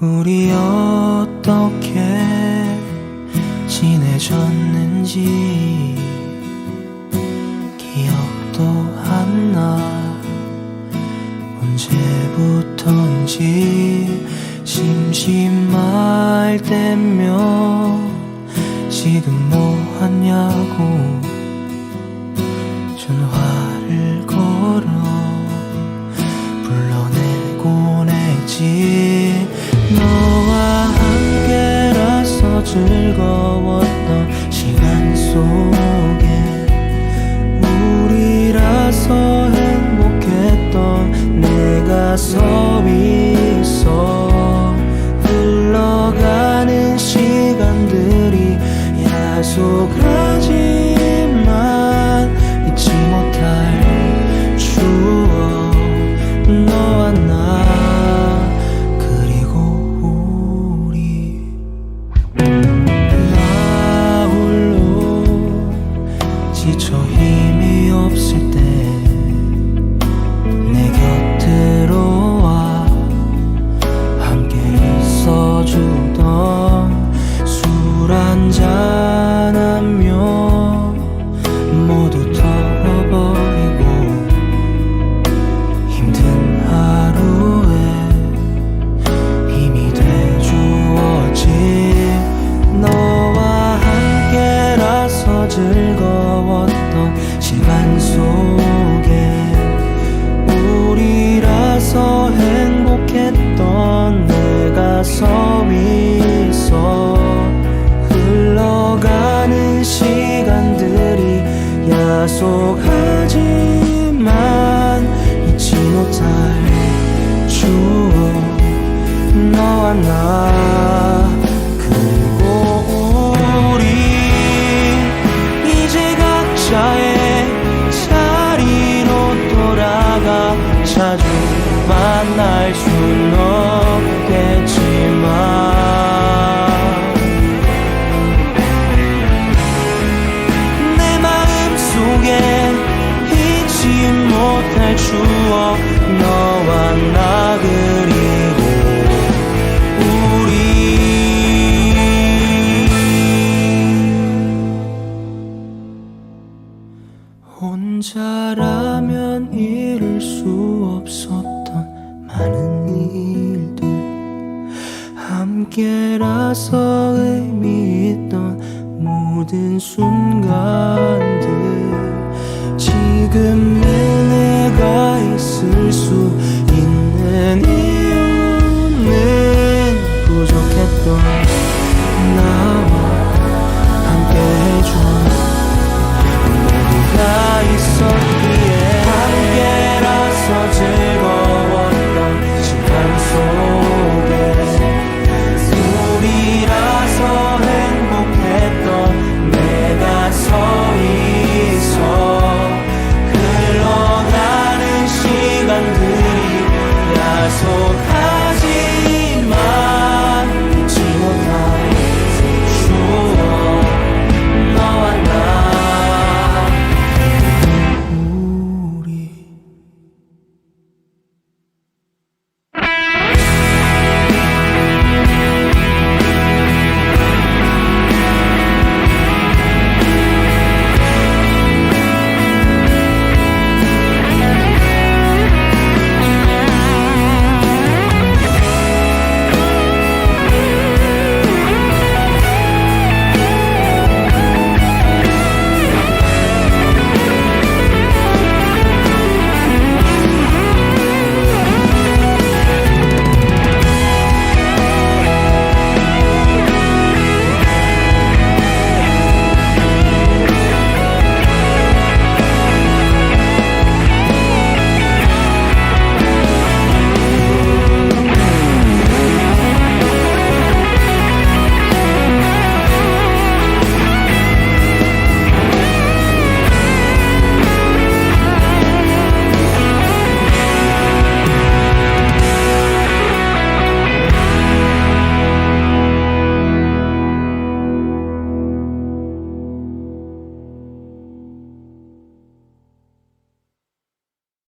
우리 어떻게 지내졌는지 기억도 안 나. 언제부턴지 심심할 때면 지금 뭐 하냐고. 전화 错过 약속하지만 잊지 못할 추억 너와 나 혼자라면 이룰 수 없었던 많은 일들. 함께라서 의미 있던 모든 순간들. 지금 내내